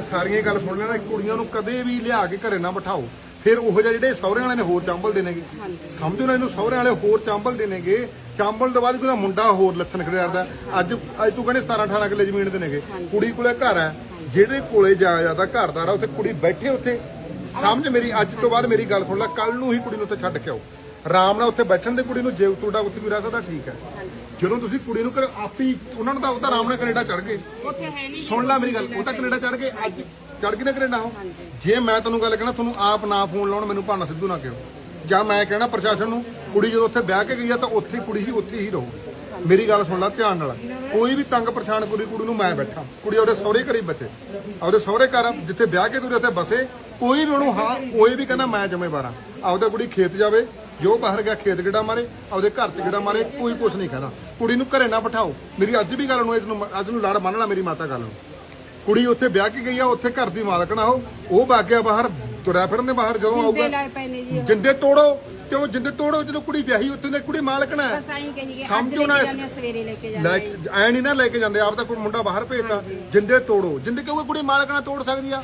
ਸਾਰੀਆਂ ਗੱਲ ਸੁਣ ਲੈਣਾ ਕੁੜੀਆਂ ਨੂੰ ਕਦੇ ਵੀ ਲਿਆ ਕੇ ਘਰੇ ਨਾ ਬਿਠਾਓ। ਫਿਰ ਉਹ ਜਿਹੇ ਜਿਹੜੇ ਸਹੁਰਿਆਂ ਵਾਲੇ ਨੇ ਹੋਰ ਚਾਂਬਲ ਦੇਣਗੇ। ਸਮਝੋ ਨਾ ਇਹਨੂੰ ਸਹੁਰਿਆਂ ਵਾਲੇ ਹੋਰ ਚਾਂਬਲ ਦੇਣਗੇ। ਚਾਂਬਲ ਤੋਂ ਬਾਅਦ ਕੋਈ ਮੁੰਡਾ ਹੋਰ ਲੱਛਣ ਖੜਿਆਰਦਾ ਅੱਜ ਅੱਜ ਤੂੰ ਕਹਿੰਦੇ 17 18 ਕਿੱਲੇ ਜ਼ਮੀਨ ਦੇਣਗੇ। ਕੁੜੀ ਕੋਲੇ ਘਰ ਹੈ। ਜਿਹੜੇ ਕੋਲੇ ਜਾ ਜਾਂਦਾ ਘਰਦਾਰ ਆ ਉੱਥੇ ਕੁੜੀ ਬੈਠੇ ਉੱਥੇ। ਸਮਝ ਮੇਰੀ ਅੱਜ ਤੋਂ ਬਾਅਦ ਮੇਰੀ ਗੱਲ ਸੁਣ ਲੈ ਕੱਲ ਨੂੰ ਹੀ ਕੁੜੀ ਨੂੰ ਉੱਥੇ ਛੱਡ ਕੇ ਆਓ। ਆਰਾਮ ਨਾਲ ਉੱਥੇ ਬੈਠਣ ਦੇ ਕੁੜੀ ਨੂੰ ਜੇ ਤੁਹਾਡਾ ਉੱਥੇ ਵੀ ਰਹਿ ਸਕਦਾ ਠੀਕ ਹੈ। ਜਦੋਂ ਤੁਸੀਂ ਕੁੜੀ ਨੂੰ ਕਰ ਆਪੀ ਉਹਨਾਂ ਨੂੰ ਤਾਂ ਉਹਦਾ ਆਰਾਮ ਨਾਲ ਕੈਨੇਡਾ ਚੜ ਗਏ। ਉੱਥੇ ਹੈ ਨਹੀਂ ਸੁਣ ਲੈ ਮੇਰੀ ਗੱਲ ਉਹ ਤਾਂ ਕੈਨੇਡਾ ਚੜ ਗਏ। ਅੱਜ ਚੜ ਗਏ ਨਾ ਕੈਨੇਡਾ ਉਹ। ਜੇ ਮੈਂ ਤੈਨੂੰ ਗੱਲ ਕਹਿਣਾ ਤੁਹਾਨੂੰ ਆਪ ਨਾ ਫੋਨ ਲਾਉਣ ਮੈਨੂੰ ਭਾਨਾ ਸਿੱਧੂ ਨਾ ਕਿਹੋ। ਜਾਂ ਮੈਂ ਕਹਿਣਾ ਪ੍ਰਸ਼ਾਸਨ ਨੂੰ ਕੁੜੀ ਜਦੋਂ ਉੱਥੇ ਵਿਆਹ ਕੇ ਗਈ ਆ ਤਾਂ ਉੱਥੇ ਹੀ ਕੁੜੀ ਹੀ ਉੱਥੇ ਹੀ ਰਹੂਗੀ ਮੇਰੀ ਗੱਲ ਸੁਣ ਲੈ ਧਿਆਨ ਨਾਲ। ਕੋਈ ਵੀ ਤੰਗ ਪਰੇਸ਼ਾਨ ਕੁੜੀ ਕੁੜੀ ਨੂੰ ਮੈਂ ਬੈਠਾ। ਕੁੜੀ ਉਹਦੇ ਸਹੁਰੇ ਘਰੇ ਬੱਚੇ। ਉਹਦੇ ਸਹੁਰੇ ਘਰ ਜਿੱਥੇ ਵਿਆਹ ਕੇ ਤੁਰੇ ਉੱਥੇ ਬਸੇ। ਕੋਈ ਵੀ ਉਹਨੂੰ ਹਾਂ ਕੋਈ ਵੀ ਕਹਿੰਦਾ ਮੈਂ ਜ਼ਿੰਮੇਵਾਰ ਆ। ਆਪਦਾ ਕੁੜੀ ਖੇਤ ਜਾਵੇ ਜੋ ਬਾਹਰ ਗਿਆ ਖੇਤ ਗੇੜਾ ਮਾਰੇ ਆਪਦੇ ਘਰ ਚ ਗੇੜਾ ਮਾਰੇ ਕੋਈ ਕੁਛ ਨਹੀਂ ਕਹਿੰਦਾ। ਕੁੜੀ ਨੂੰ ਘਰੇ ਨਾ ਬਿਠਾਓ। ਮੇਰੀ ਅੱਜ ਵੀ ਗੱਲ ਨੂੰ ਇਸ ਨੂੰ ਅੱਜ ਨੂੰ ਲੜ ਮੰਨ ਲਾ ਮੇਰੀ ਮਾਤਾ ਗੱਲ ਨੂੰ। ਕੁੜੀ ਉੱਥੇ ਵਿਆਹ ਕੇ ਗਈ ਆ ਉੱਥੇ ਘਰ ਦੀ ਮਾਲਕਣਾ ਉਹ ਉਹ ਬਾਗਿਆ ਬਾਹਰ ਤੁਰਿਆ ਫਿਰਨ ਦੇ ਬਾਹਰ ਜਦੋਂ ਜਿੰਦੇ ਆਊਗਾ। ਲਾਏ ਪਏ ਨੇ ਜੀ ਜਿੰਦੇ ਤੋੜੋ ਕਿਉਂ ਜਿੰਦੇ ਤੋੜੋ? ਜਦੋਂ ਕੁੜੀ ਵਿਆਹੀ ਉੱਥੇ ਦੀ ਕੁੜੀ ਮਾਲਕਣਾ ਹੈ। ਬਸ ਆਈ ਕਹੀ ਕਿ ਅੱਜ ਸਮਝੋ ਲੈ ਨਾ ਕੇ ਇਸ- ਜਾਂਦੇ ਆ, ਸਵੇਰੇ ਲੈ ਕੇ ਲੈ ਜਾਂਦੇ ਆ। ਐ ਨਹੀਂ ਨਾ ਲੈ ਕੇ ਜਾਂਦੇ ਆਪ ਤਾਂ ਕੋਈ ਮੁੰਡਾ ਬਾਹਰ ਭੇਜਤਾ। ਜਿੰਦੇ ਤੋੜੋ। ਜਿੰਦੇ ਕਿਉਂਕਿ ਕੁੜੀ ਮਾਲਕਣਾ ਤੋੜ ਸਕਦੀ ਆ।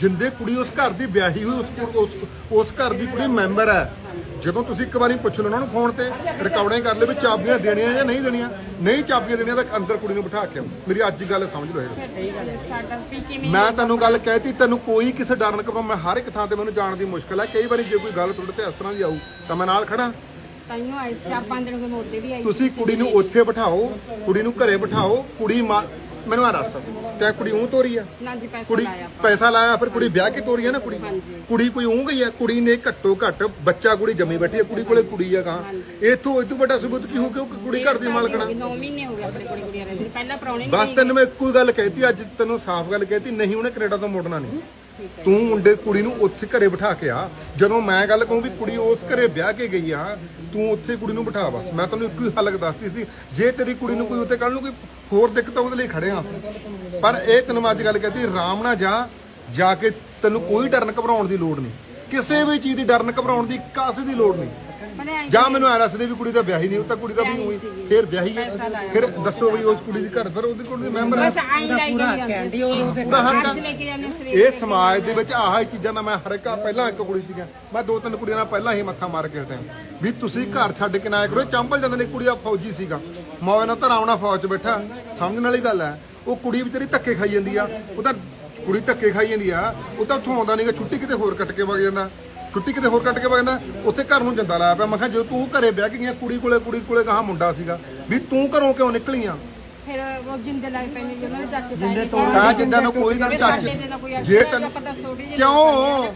ਜਿੰਦੇ ਕੁੜੀ ਉਸ ਘਰ ਦੀ ਵਿਆਹੀ ਹੋਈ ਉਸ ਉਸ ਉਸ ਘਰ ਦੀ ਕੁੜੀ ਮੈਂਬਰ ਹੈ। ਜਦੋਂ ਤੁਸੀਂ ਇੱਕ ਵਾਰੀ ਪੁੱਛ ਲਓ ਉਹਨਾਂ ਨੂੰ ਫੋਨ ਤੇ ਰਿਕਾਰਡਿੰਗ ਕਰ ਲਿਓ ਵੀ ਚਾਬੀਆਂ ਦੇਣੀਆਂ ਜਾਂ ਨਹੀਂ ਦੇਣੀਆਂ। ਨਹੀਂ ਚਾਬੀਆਂ ਦੇਣੀਆਂ ਤਾਂ ਅੰਦਰ ਕੁੜੀ ਨੂੰ ਬਿਠਾ ਕੇ ਆਓ। ਮੇਰੀ ਅੱਜ ਦੀ ਗੱਲ ਸਮਝ ਲਓ ਇਹ ਹੈ। ਸਾਡਾ ਵੀ ਕਿਵੇਂ ਮੈਂ ਤੈਨੂੰ ਗੱਲ ਕਹਿਤੀ ਤੈਨੂੰ ਕੋਈ ਕਿਸੇ ਡਰਨ ਕੋ ਮੈਂ ਹਰ ਇੱਕ ਥਾਂ ਤੇ ਮੈਨੂੰ ਜਾਣ ਦੀ ਮੁਸ਼ਕਲ ਹੈ ਕਈ ਵਾਰੀ ਜੇ ਕੋਈ ਗੱਲ ਤੁਹਾਡੇ ਤੇ ਇਸ ਤਰ੍ਹਾਂ ਦੀ ਆਊ ਤਾਂ ਮੈਂ ਨਾਲ ਖੜਾ ਤਾਈਓ ਆਏ ਸੀ ਪੰਜ ਦਿਨ ਕੋਈ ਮੋਦੇ ਵੀ ਆਈ ਤੁਸੀਂ ਕੁੜੀ ਨੂੰ ਉੱਥੇ ਬਿਠਾਓ ਕੁੜੀ ਨੂੰ ਘਰੇ ਬਿਠਾਓ ਕੁੜੀ ਮਾਂ- ਮੈਨੂੰ ਆ ਦੱਸ। ਤੇ ਕੁੜੀ ਉਹ ਤੋਰੀ ਆ? ਨਾ ਜੀ ਪੈਸਾ ਕੁੜੀ ਲਾਇਆ ਪੈਸਾ ਲਾਇਆ ਫਿਰ ਕੁੜੀ ਵਿਆਹ ਕੇ ਤੋਰੀ ਆ ਨਾ ਕੁੜੀ? ਹਾਂਜੀ। ਕੁੜੀ ਕੋਈ ਉਹ ਗਈ ਆ? ਕੁੜੀ ਨੇ ਘੱਟੋ ਘੱਟ ਬੱਚਾ ਕੁੜੀ ਜੰਮੀ ਬੈਠੀ ਆ ਕੁੜੀ ਕੋਲੇ ਕੁੜੀ ਆ ਕਾਂ ਇਥੋਂ ਇਤੋਂ ਵੱਡਾ ਸਬੂਤ ਕੀ ਹੋ ਗਿਆ? ਕਿ ਕੁੜੀ ਘਰ ਦੀ ਮਾਲਕਣਾ 9 ਮਹੀਨੇ ਹੋ ਗਏ ਆਪਣੇ ਕੋਲੇ ਕੁੜੀਆਂ ਰਹਿੰਦੀ ਪਹਿਲਾਂ ਪ੍ਰਾਹੁਣੇ ਬਸ ਤੈਨੂੰ ਮੈਂ ਇੱਕੋ ਹੀ ਗੱਲ ਕਹਿਤੀ ਅੱਜ ਤੈਨੂੰ ਸਾਫ਼ ਗੱਲ ਕਹਿਤੀ ਨਹੀਂ ਉਹਨੇ ਕੈਨੇਡਾ ਤੋਂ ਮੁੜਨਾ ਨਹੀਂ ਤੂੰ ਮੁੰਡੇ ਕੁੜੀ ਨੂੰ ਉੱਥੇ ਘਰੇ ਬਿਠਾ ਕੇ ਆ। ਜਦੋਂ ਮੈਂ ਗੱਲ ਕਹੂੰ ਵੀ ਕੁੜੀ ਉਸ ਘਰੇ ਵਿਆਹ ਕੇ ਗਈ ਆ, ਤੂੰ ਉੱਥੇ ਕੁੜੀ ਨੂੰ ਬਿਠਾ ਬਸ। ਮੈਂ ਤੈਨੂੰ ਇੱਕੋ ਹੀ ਹੱਲ ਦੱਸਦੀ ਸੀ, ਜੇ ਤੇਰੀ ਕੁੜੀ ਨੂੰ ਕੋਈ ਉੱਥੇ ਕੱਲ ਨੂੰ ਕੋਈ ਹੋਰ ਦਿੱਕਤ ਉਹਦੇ ਲਈ ਖੜੇ ਆ ਪਰ ਇਹ ਤੈਨੂੰ ਮੈਂ ਅੱਜ ਗੱਲ ਕਹਿਤੀ ਆਰਾਮ ਨਾਲ ਜਾ ਜਾ ਕੇ ਤੈਨੂੰ ਕੋਈ ਡਰਨ ਘਬਰਾਉਣ ਦੀ ਲੋੜ ਨਹੀਂ। ਕਿਸੇ ਵੀ ਚੀਜ਼ ਦੀ ਡਰਨ ਘਬਰਾਉਣ ਦੀ ਕਾਸੇ ਦੀ ਲੋੜ ਨਹੀਂ। ਜਾਂ ਮੈਨੂੰ ਆ ਰਸਦੇ ਵੀ ਕੁੜੀ ਦਾ ਵਿਆਹ ਹੀ ਨਹੀਂ ਉਹ ਤਾਂ ਕੁੜੀ ਦਾ ਵੀ ਹੋਈ। ਫਿਰ ਵਿਆਹੀ ਹੈ। ਫਿਰ ਦੱਸੋ ਵੀ ਉਸ ਕੁੜੀ ਦੀ ਘਰ ਫਿਰ ਉਹਦੀ ਕੁੜੀ ਦੀ ਮੈਂਬਰ ਹੈ ਬਸ ਆਈ ਲਾਈ ਜਾਂਦੀ ਪੂਰਾ ਹੱਕ ਅੱਜ। ਲੈ ਕੇ ਜਾਂਦੇ ਸਵੇਰੇ ਇਹ ਸਮਾਜ ਦੇ ਵਿੱਚ ਆਹ ਹੀ ਚੀਜ਼ਾਂ ਦਾ ਮੈਂ ਹਰ ਇੱਕ ਪਹਿਲਾਂ ਇੱਕ ਕੁੜੀ ਸੀਗਾ ਮੈਂ ਦੋ ਤਿੰਨ ਕੁੜੀਆਂ ਨਾਲ ਪਹਿਲਾਂ ਹੀ ਮੱਥਾ ਮਾਰ ਕੇ ਹਟਿਆ। ਵੀ ਤੁਸੀਂ ਘਰ ਛੱਡ ਕੇ ਨਾ ਆਇਆ ਕਰੋ। ਚੰਬਲ ਜਾਂਦੇ ਨੇ ਕੁੜੀ ਆ ਫੌਜੀ ਸੀਗਾ। ਮੌਏ ਨਾਲ ਧਰਾਉਣਾ ਫੌਜ 'ਚ ਬੈਠਾ। ਸਮਝਣ ਵਾਲੀ ਗੱਲ ਹੈ ਉਹ ਕੁੜੀ ਵਿਚਾਰੀ ਧੱਕੇ ਖਾਈ ਜਾਂਦੀ ਆ। ਉਹ ਤਾਂ ਕੁੜੀ ਧੱਕੇ ਖਾਈ ਜਾਂਦੀ ਆ। ਉਹ ਤਾਂ ਉੱਥੋਂ ਆਉਂਦਾ ਨਹੀਂਗਾ ਛੁੱਟੀ ਕਿਤੇ ਹੋਰ ਕੱਟ ਕੇ ਵਗ ਜਾਂਦਾ। ਛੁੱਟੀ ਕਿਤੇ ਹੋਰ ਕੱਟ ਕੇ ਵਗ ਜਾਂਦਾ ਉੱਥੇ ਘਰ ਨੂੰ ਜੰਦਾ ਲਾਇਆ ਪਿਆ। ਮੈਂ ਕਿਹਾ ਜੇ ਤੂੰ ਘਰੇ ਵਿਆਹ ਕੇ ਗਿਆ ਕੁੜੀ ਕੋਲੇ ਕੁੜੀ ਕੋਲੇ ਕਹਾ ਮੁੰਡਾ ਸੀਗਾ। ਵੀ ਤੂੰ ਘਰੋਂ ਕਿਉਂ ਨਿਕਲੀ ਆ ਫਿਰ ਉਹ ਜਿੰਦੇ ਚਾਚੇ ਤਾਂ ਜਿੱਦਾਂ ਨੂੰ ਕੋਈ ਨਾ ਜੇ ਤੈਨੂੰ ਕਿਉਂ?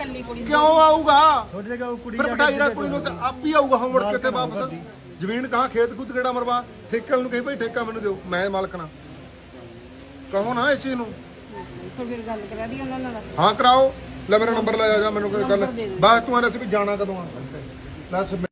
ਕਿਉਂ ਆਊਗਾ? ਕੁੜੀ ਫਿਰ ਕੁੜੀ ਨੂੰ ਤਾਂ ਆਪ ਹੀ ਆਊਗਾ ਹੁਣ ਮੁੜ ਕੇ ਤੇ ਵਾਪਸ। ਜ਼ਮੀਨ ਕਹਾਂ ਖੇਤ ਖੁੱਤ ਕਿਹੜਾ ਮਰਵਾ? ਠੇਕੇ ਨੂੰ ਕਹੀ ਭਾਈ ਠੇਕਾ ਮੈਨੂੰ ਦਿਓ ਮੈਂ ਮਾਲਕ ਨਾ ਕਹੋ ਨਾ ਇਸ ਚੀਜ਼ ਨੂੰ। ਸੋ ਫਿਰ ਗੱਲ ਕਰਾ ਦੀ ਉਹਨਾਂ ਨਾਲ। ਹਾਂ ਕਰਾਓ। ਲੈ ਮੇਰਾ ਨੰਬਰ ਲੈ ਜਾ ਮੈਨੂੰ ਕੋਈ ਗੱਲ ਬਾਅਦ ਤੂੰ ਆਣਾ ਸੀ ਵੀ ਜਾਣਾ ਕਦੋਂ ਆ। ਲੈ